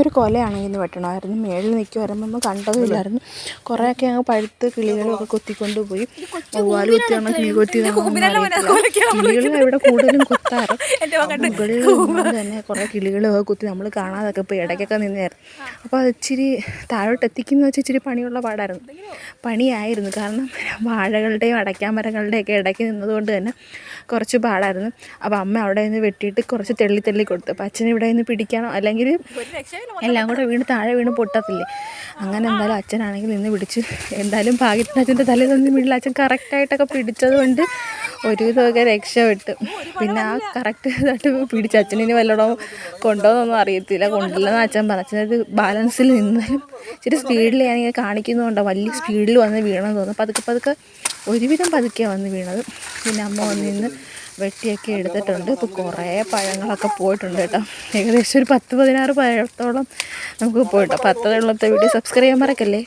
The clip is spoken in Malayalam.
ഒരു കൊലയാണെങ്കിൽ ഇന്ന് വെട്ടണമായിരുന്നു മേളിൽ നിൽക്കുമായിരുന്നു നമ്മൾ കണ്ടതുമില്ലായിരുന്നു കുറേയൊക്കെ അങ്ങ് പഴുത്ത് കിളികളൊക്കെ കൊത്തിക്കൊണ്ട് പോയി. വവ്വാൽ കുത്തിയാണോ കിളി കൊത്തിയാണോ കിളികൾ ഇവിടെ കൂടുതലും കുത്താറ്? മുകളിൽ തന്നെ കുറേ കിളികളൊക്കെ കുത്തി നമ്മൾ കാണാതൊക്കെ ഇപ്പോൾ ഇടയ്ക്കൊക്കെ നിന്നായിരുന്നു. അപ്പോൾ അത് ഇച്ചിരി താഴോട്ട് എത്തിക്കുന്ന വെച്ചാൽ ഇച്ചിരി പണിയുള്ള പാടായിരുന്നു. പണിയായിരുന്നു. കാരണം വാഴകളുടെയും അടയ്ക്കാമരങ്ങളുടെയൊക്കെ ഇടയ്ക്ക് നിന്നതുകൊണ്ട് തന്നെ കുറച്ച് പാടായിരുന്നു. അപ്പോൾ അമ്മ അവിടെ നിന്ന് വെട്ടിയിട്ട് കുറച്ച് തെള്ളി തെള്ളി കൊടുത്തു. അപ്പോൾ അച്ഛൻ ഇവിടെ നിന്ന് പിടിക്കണം? അല്ലെങ്കിൽ എല്ലാം കൂടെ വീണ് താഴെ വീണ് പൊട്ടത്തില്ലേ? അങ്ങനെ എന്തായാലും അച്ഛനാണെങ്കിൽ നിന്ന് പിടിച്ച് എന്തായാലും ഭാഗ്യത്തിന് അച്ഛന്റെ തലയിൽ നിന്ന് വീട്ടിൽ അച്ഛൻ കറക്റ്റായിട്ടൊക്കെ പിടിച്ചത് കൊണ്ട് ഒരു ഇതൊക്കെ രക്ഷപ്പെട്ടു പിന്നെ ആ കറക്റ്റ് ഇതായിട്ട് പിടിച്ച് അച്ഛനിനി വല്ലടവും കൊണ്ടോന്നൊന്നും അറിയത്തില്ല. കൊണ്ടില്ലെന്ന് അച്ഛൻ പറഞ്ഞു. അച്ഛനത് ബാലൻസിൽ നിന്നാലും ഇച്ചിരി സ്പീഡിൽ ഞാനിങ്ങനെ കാണിക്കുന്നുണ്ടോ വലിയ സ്പീഡിൽ വന്ന് വീണെന്ന് തോന്നുന്നു. പതുക്കെ പതുക്കെ ഒരുവിധം പതുക്കെയാണ് വന്ന് വീണത്. പിന്നെ അമ്മ വന്ന് നിന്ന് വെട്ടിയൊക്കെ എടുത്തിട്ടുണ്ട്. ഇപ്പോൾ കുറേ പഴങ്ങളൊക്കെ പോയിട്ടുണ്ട് കേട്ടോ. ഏകദേശം ഒരു പത്ത് പതിനാറ് പഴത്തോളം നമുക്ക് പോയിട്ടോ അപ്പോൾ വെള്ളത്തെ വീഡിയോ സബ്സ്ക്രൈബ് ചെയ്യാൻ മറക്കല്ലേ?